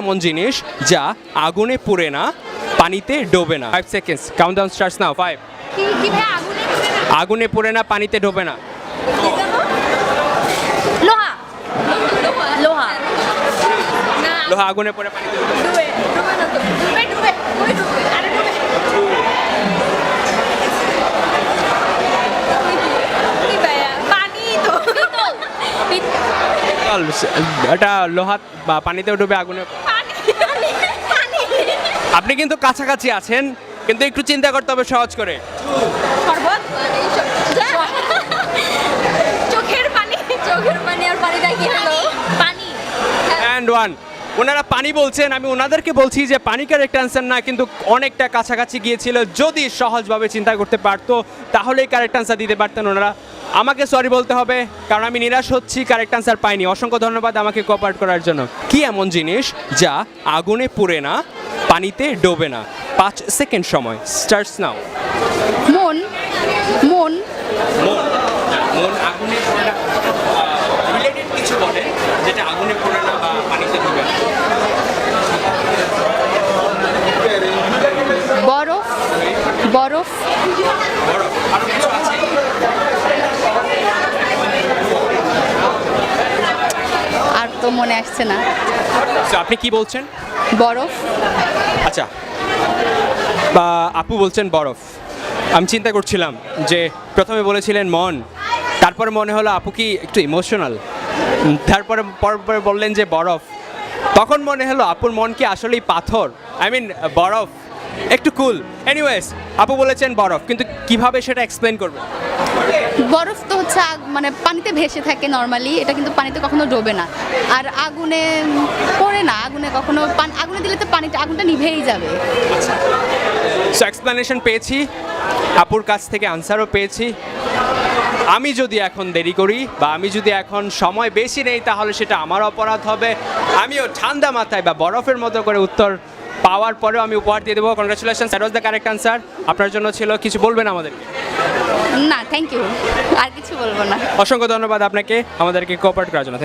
এমন জিনিস যা আগুনে পুড়ে না পানিতে ডোবে না। Five seconds count down starts now five আগুনে পুড়ে না? আগুনে পুড়ে না পানিতে ডোবে না। লোহা। লোহা। লোহা আগুনে পড়ে পানিতে এটা লোহা বা পানিতেও ডুবে আগুনে আপনি কিন্তু কাছাকাছি আছেন কিন্তু একটু চিন্তা করতে হবে সহজ করে। চোখের পানি। চোখের পানি আর পানিটা কি হলো পানি। অ্যান্ড ওয়ান ওনারা পানি বলছেন আমি ওনাদেরকে বলছি যে পানি কারেক্ট অ্যান্সার না কিন্তু অনেকটা কাছাকাছি গিয়েছিল যদি সহজভাবে চিন্তা করতে পারতো তাহলেই কারেক্ট অ্যান্সার দিতে পারতেন ওনারা। আমাকে সরি বলতে হবে কারণ আমি নিরাশ হচ্ছি কারেক্ট অ্যান্সার পাইনি। অসংখ্য ধন্যবাদ আমাকে কোপারেট করার জন্য। কি এমন জিনিস যা আগুনে পুড়ে না? পানিতে ডোবে না। পাঁচ সেকেন্ড সময়। স্টার্টস নাও মন মন। মন মন আগুনে পড়ে না। রিলেটেড কিছু বলেন যেটা আগুনে পড়ে না বা পানিতে ডুবে না। বরফ বরফ। আরও কিছু আছে? আর তো মনে আসছে না। আপনি কি বলছেন? বরফ। আচ্ছা বা আপু বলছেন বরফ। আমি চিন্তা করছিলাম যে প্রথমে বলেছিলেন মন, তারপর মনে হলো আপু কি একটু ইমোশনাল তারপরে পরে বললেন যে বরফ। তখন মনে হলো আপুর মন কি আসলেই পাথর? আই মিন বরফ। একটু কুল এনিওয়েজ আপু বলেছেন বরফ কিন্তু কীভাবে সেটা এক্সপ্লেন করবে বরফ তো হচ্ছে মানে পানিতে ভেসে থাকে নর্মালি এটা কিন্তু পানিতে কখনো ডোবে না। আর আগুনে পড়ে না আগুনে কখনো আগুনে দিলে তো পানিটা আগুনটা নিভেই যাবে। সো এক্সপ্লেনেশন পেয়েছি আপুর কাছ থেকে আনসারও পেয়েছি। আমি যদি এখন দেরি করি বা আমি যদি এখন সময় বেশি নেই তাহলে সেটা আমার অপরাধ হবে। আমিও ঠান্ডা মাথায় বা বরফের মতো করে উত্তর পাওয়ার পরেও আমি উপহার দিয়ে দেবো। Congratulation that was the correct answer আপনার জন্য ছিল কিছু বলবেন আমাদেরকে না থ্যাংক ইউ আর কিছু বলব না। অসংখ্য ধন্যবাদ আপনাকে আমাদেরকে কোঅপারেট করার জন্য।